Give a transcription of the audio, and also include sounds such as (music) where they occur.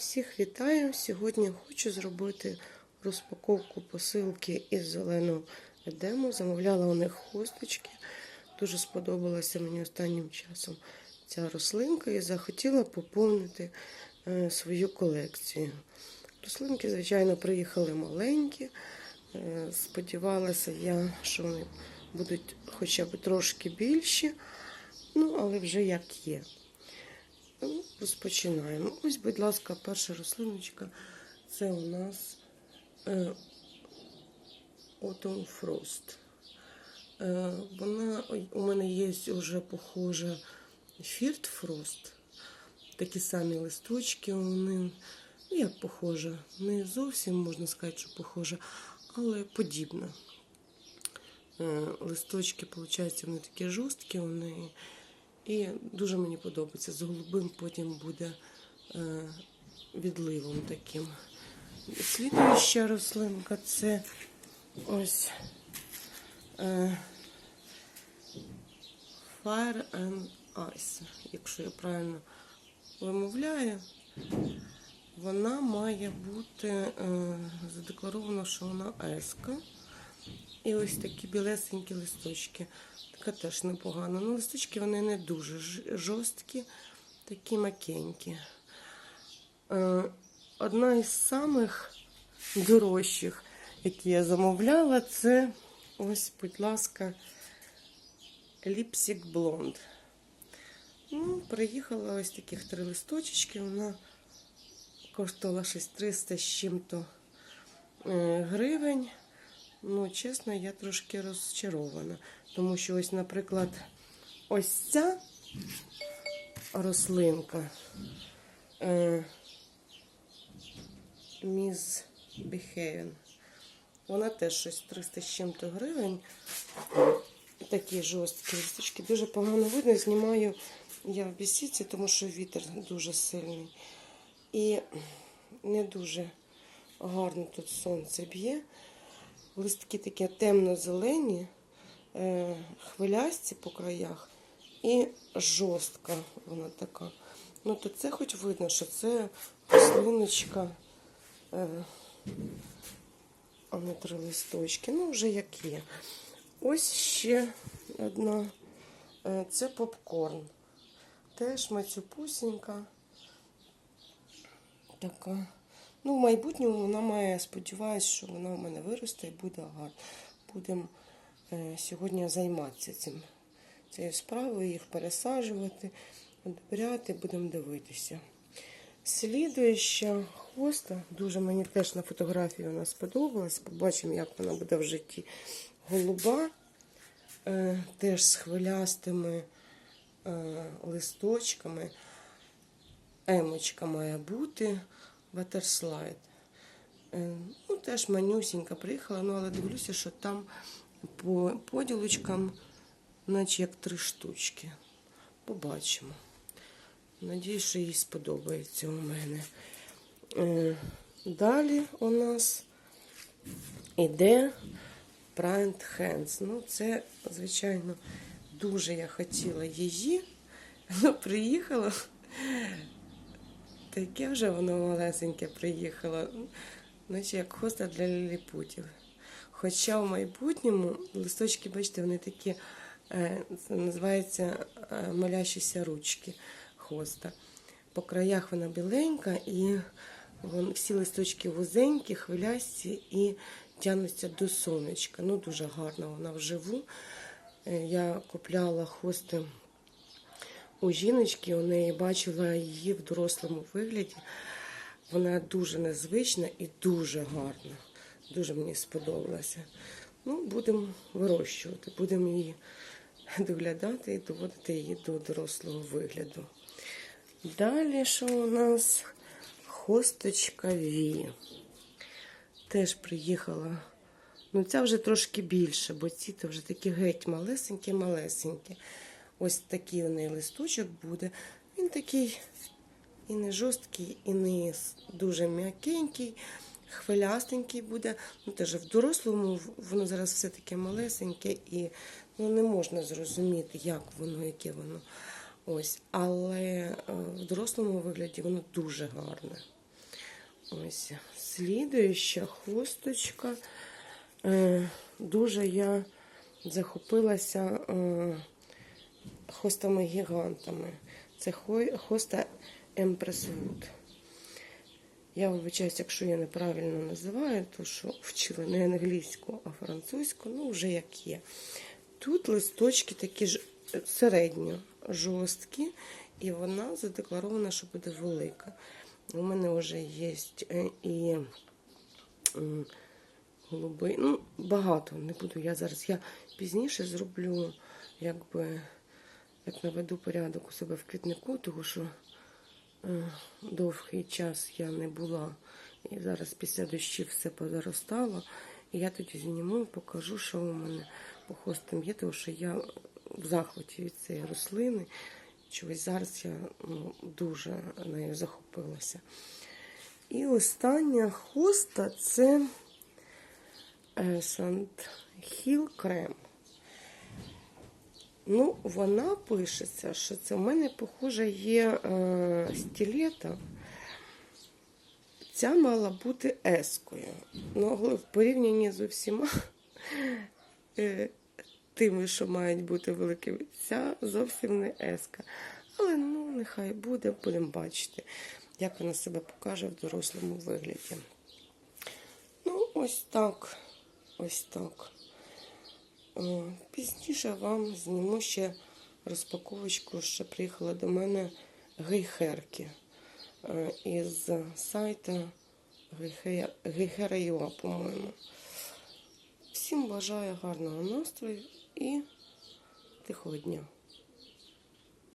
Всіх вітаю! Сьогодні хочу зробити розпаковку посилки із зеленого едему. Замовляла у них хусточки. Дуже сподобалася мені останнім часом ця рослинка і захотіла поповнити е, свою колекцію. Рослинки, звичайно, приїхали маленькі. Е, Сподівалася я, що вони будуть хоча б трошки більші, ну, але вже як є. Розпочинаємо. Ось, будь ласка, перша рослиночка. Це у нас е, Autumn Frost. Е, вона у мене є вже похожа Field Frost. Такі самі листочки вони. Ну, як похожа. Не зовсім можна сказати, що похожа, але подібна. Е, листочки, виходить, вони такі жорсткі, вони. І дуже мені подобається. З голубим потім буде е, відливом таким. Слідуюча рослинка це ось е, Fire and Ice, якщо я правильно вимовляю. Вона має бути е, задекларовано, що вона еска. І ось такі білесенькі листочки. Така теж непогана. Ну, листочки вони не дуже жорсткі, такі макенькі. Е, Одна із самих дорожчих, які я замовляла, це ось, будь ласка, Ліпсік Блонд. Ну, приїхала ось таких три листочечки. Вона коштувала щось 300 з чим-то е, гривень. Ну, чесно, я трошки розчарована. Тому що ось, наприклад, ось ця рослинка е, Міс Біхевен. Вона теж щось 300 з чим-то гривень. Такі жорсткі листочки. Дуже погано видно. Знімаю я в бісіці, тому що вітер дуже сильний. І не дуже гарно тут сонце б'є. Листки такі темно-зелені, е, хвилясті по краях і жорстка вона така. Ну, то це хоч видно, що це рослиночка, е, а не три листочки. Ну, вже як є. Ось ще одна. Е, це попкорн. Теж мацюпусінька. Така. Ну, в майбутньому вона має, сподіваюся, що вона у мене виросте і буде гарна. Будемо е, сьогодні займатися цим, цією справою, їх пересаджувати, одобряти, будемо дивитися. Слідуюча хвоста, дуже мені теж на фотографії вона сподобалась. Побачимо, як вона буде в житті. Голуба, е, теж з хвилястими е, листочками. Емочка має бути. Waterslide. Е, Ну, теж манюсінька приїхала, ну, але дивлюся, що там по поділочкам, наче як три штучки. Побачимо. Надіюсь, що їй сподобається у мене. Е, Далі у нас іде Print Hands. Ну, це, звичайно, дуже я хотіла її. (laughs) Вона приїхала. Таке вже воно малесеньке приїхало, наче як хоста для ліліпутів. Хоча в майбутньому листочки, бачите, вони такі, е, це називається е, молящіся ручки хоста. По краях вона біленька, і всі листочки вузенькі, хвилясті і тягнуться до сонечка. Ну, дуже гарна вона вживу. Е, Я купляла хости у жіночки, у неї бачила її в дорослому вигляді. Вона дуже незвична і дуже гарна. Дуже мені сподобалася. Ну, будемо вирощувати, будемо її доглядати і доводити її до дорослого вигляду. Далі, що у нас хосточка Ві. Теж приїхала. Ну, ця вже трошки більше, бо ці то вже такі геть малесенькі-малесенькі. Ось такий у неї листочок буде. Він такий і не жорсткий, і не дуже м'якенький, хвилястенький буде. Ну, теж в дорослому воно зараз все таке малесеньке і ну, не можна зрозуміти, як воно, яке воно. Ось. Але е, в дорослому вигляді воно дуже гарне. Ось слідуюча хусточка. Е, дуже я захопилася е, хостами-гігантами. Це хоста Empress. Я вибачаюсь, якщо я неправильно називаю, то що вчила не англійську, а французьку, ну вже як є. Тут листочки такі ж е, середньо жорсткі, і вона задекларована, що буде велика. У мене вже є е, і голубий. Ну, багато не буду я зараз. Я пізніше зроблю, якби, як наведу порядок у себе в квітнику, тому що е, довгий час я не була. І зараз після дощів все позаростало. І я тоді зніму покажу, що у мене по хостам є, тому що я в захваті від цієї рослини. Чогось зараз я ну, дуже нею захопилася. І остання хоста це Санд Хіл Крем. Ну, вона пишеться, що це в мене, похоже, є е, стілета. Ця мала бути ескою. Ну, але в порівнянні з усіма е, тими, що мають бути великими, ця зовсім не еска. Але ну, нехай буде, будемо бачити, як вона себе покаже в дорослому вигляді. Ну, ось так. Ось так. О, Пізніше вам зніму ще розпаковочку, що приїхала до мене гейхерки е, із сайту Гейхера.ua, по-моєму. Всім бажаю гарного настрою і тихого дня.